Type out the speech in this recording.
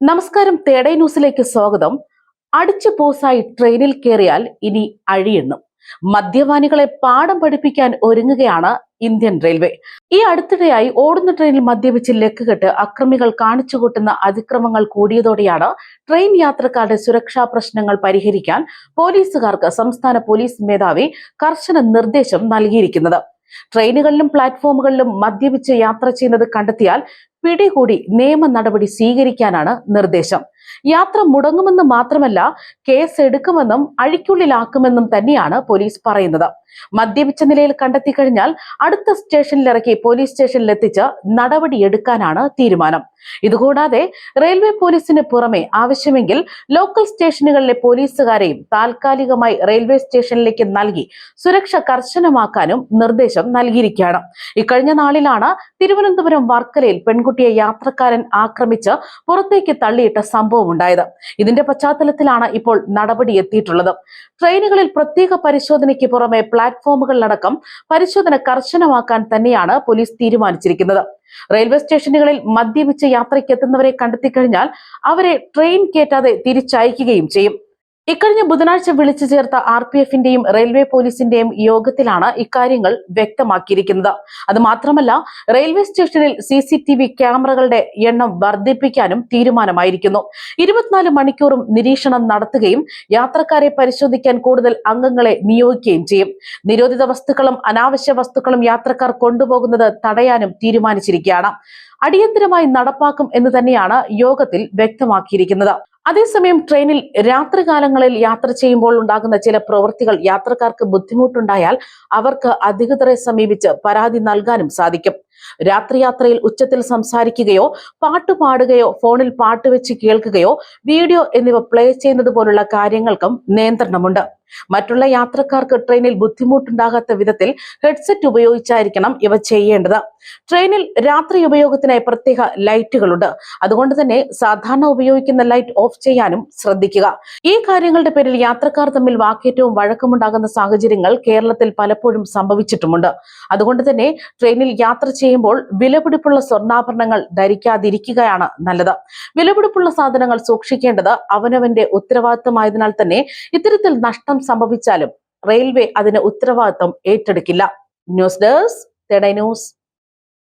നമസ്കാരം തേടൈ ന്യൂസിലേക്ക് സ്വാഗതം. അടിച്ചു പോസായി ട്രെയിനിൽ കയറിയാൽ ഇനി അഴിയെണ്ണും. മദ്യപാനികളെ പാഠം പഠിപ്പിക്കാൻ ഒരുങ്ങുകയാണ് ഇന്ത്യൻ റെയിൽവേ. ഈ അടുത്തിടെയായി ഓടുന്ന ട്രെയിനിൽ മദ്യപിച്ച് ലക്കുകെട്ട് അക്രമികൾ കാണിച്ചുകൂട്ടുന്ന അതിക്രമങ്ങൾ കൂടിയതോടെയാണ് ട്രെയിൻ യാത്രക്കാരുടെ സുരക്ഷാ പ്രശ്നങ്ങൾ പരിഹരിക്കാൻ പോലീസുകാർക്ക് സംസ്ഥാന പോലീസ് മേധാവി കർശന നിർദ്ദേശം നൽകിയിരിക്കുന്നത്. ട്രെയിനുകളിലും പ്ലാറ്റ്ഫോമുകളിലും മദ്യപിച്ച് യാത്ര ചെയ്യുന്നത് കണ്ടെത്തിയാൽ പിടികൂടി നിയമ നടപടി സ്വീകരിക്കാനാണ് നിർദ്ദേശം. യാത്ര മുടങ്ങുമെന്ന് മാത്രമല്ല കേസ് എടുക്കുമെന്നും അഴിക്കുള്ളിലാക്കുമെന്നും തന്നെയാണ് പോലീസ് പറയുന്നത്. മദ്യപിച്ച നിലയിൽ കണ്ടെത്തി കഴിഞ്ഞാൽ അടുത്ത സ്റ്റേഷനിൽ ഇറക്കി പോലീസ് സ്റ്റേഷനിൽ എത്തിച്ച് നടപടിയെടുക്കാനാണ് തീരുമാനം. ഇതുകൂടാതെ റെയിൽവേ പോലീസിന് പുറമെ ആവശ്യമെങ്കിൽ ലോക്കൽ സ്റ്റേഷനുകളിലെ പോലീസുകാരെയും താൽക്കാലികമായി റെയിൽവേ സ്റ്റേഷനിലേക്ക് നൽകി സുരക്ഷ കർശനമാക്കാനും നിർദ്ദേശം നൽകിയിരിക്കുകയാണ്. ഇക്കഴിഞ്ഞ നാളിലാണ് തിരുവനന്തപുരം വർക്കലയിൽ പെൺകുട്ടിയെ യാത്രക്കാരൻ ആക്രമിച്ച് പുറത്തേക്ക് തള്ളിയിട്ട സംഭവം ഉണ്ടായത്. ഇതിന്റെ പശ്ചാത്തലത്തിലാണ് ഇപ്പോൾ നടപടി എത്തിയിട്ടുള്ളത്. ട്രെയിനുകളിൽ പ്രത്യേക പരിശോധനയ്ക്ക് പുറമെ പ്ലാറ്റ്ഫോമുകളിലടക്കം പരിശോധന കർശനമാക്കാൻ തന്നെയാണ് പോലീസ് തീരുമാനിച്ചിരിക്കുന്നത്. റെയിൽവേ സ്റ്റേഷനുകളിൽ മദ്യപിച്ച് യാത്രയ്ക്ക് എത്തുന്നവരെ കണ്ടെത്തിക്കഴിഞ്ഞാൽ അവരെ ട്രെയിൻ കയറ്റാതെ തിരിച്ചയക്കുകയും ചെയ്യും. ഇക്കഴിഞ്ഞ ബുധനാഴ്ച വിളിച്ചു ചേർത്ത ആർ പി എഫിന്റെയും റെയിൽവേ പോലീസിന്റെയും യോഗത്തിലാണ് ഇക്കാര്യങ്ങൾ വ്യക്തമാക്കിയിരിക്കുന്നത്. അത് മാത്രമല്ല റെയിൽവേ സ്റ്റേഷനിൽ സി സി ടി വി ക്യാമറകളുടെ എണ്ണം വർദ്ധിപ്പിക്കാനും തീരുമാനമായിരിക്കുന്നു. ഇരുപത്തിനാല് മണിക്കൂറും നിരീക്ഷണം നടത്തുകയും യാത്രക്കാരെ പരിശോധിക്കാൻ കൂടുതൽ അംഗങ്ങളെ നിയോഗിക്കുകയും ചെയ്യും. നിരോധിത വസ്തുക്കളും അനാവശ്യ വസ്തുക്കളും യാത്രക്കാർ കൊണ്ടുപോകുന്നത് തടയാനും തീരുമാനിച്ചിരിക്കുകയാണ്. അടിയന്തരമായി നടപ്പാക്കും എന്ന് തന്നെയാണ് യോഗത്തിൽ വ്യക്തമാക്കിയിരിക്കുന്നത്. അതേസമയം ട്രെയിനിൽ രാത്രികാലങ്ങളിൽ യാത്ര ചെയ്യുമ്പോൾ ഉണ്ടാകുന്ന ചില പ്രവൃത്തികൾ യാത്രക്കാർക്ക് ബുദ്ധിമുട്ടുണ്ടായാൽ അവർക്ക് അധികൃതരെ സമീപിച്ച് പരാതി നൽകാനും സാധിക്കും. രാത്രി യാത്രയിൽ ഉച്ചത്തിൽ സംസാരിക്കുകയോ പാട്ട് പാടുകയോ ഫോണിൽ പാട്ട് വെച്ച് കേൾക്കുകയോ വീഡിയോ എന്നിവ പ്ലേ ചെയ്യുന്നത് പോലുള്ള കാര്യങ്ങൾക്കും നിയന്ത്രണമുണ്ട്. മറ്റുള്ള യാത്രക്കാർക്ക് ട്രെയിനിൽ ബുദ്ധിമുട്ടുണ്ടാകാത്ത വിധത്തിൽ ഹെഡ്സെറ്റ് ഉപയോഗിച്ചായിരിക്കണം ഇവ ചെയ്യേണ്ടത്. ട്രെയിനിൽ രാത്രി ഉപയോഗത്തിനായി പ്രത്യേക ലൈറ്റുകളുണ്ട്. അതുകൊണ്ട് തന്നെ സാധാരണ ഉപയോഗിക്കുന്ന ലൈറ്റ് ഓഫ് ചെയ്യാനും ശ്രദ്ധിക്കുക. ഈ കാര്യങ്ങളുടെ പേരിൽ യാത്രക്കാർ തമ്മിൽ വാക്കേറ്റവും വഴക്കമുണ്ടാകുന്ന സാഹചര്യങ്ങൾ കേരളത്തിൽ പലപ്പോഴും സംഭവിച്ചിട്ടുമുണ്ട്. അതുകൊണ്ട് തന്നെ ട്രെയിനിൽ യാത്ര ചെയ്യുമ്പോൾ വിലപിടിപ്പുള്ള സ്വർണാഭരണങ്ങൾ ധരിക്കാതിരിക്കുകയാണ് നല്ലത്. വിലപിടിപ്പുള്ള സാധനങ്ങൾ സൂക്ഷിക്കേണ്ടത് അവനവന്റെ ഉത്തരവാദിത്തമായതിനാൽ തന്നെ ഇത്തരത്തിൽ നഷ്ടം സംഭവിച്ചാലും റെയിൽവേ അതിന് ഉത്തരവാദിത്വം ഏറ്റെടുക്കില്ല. News desk news.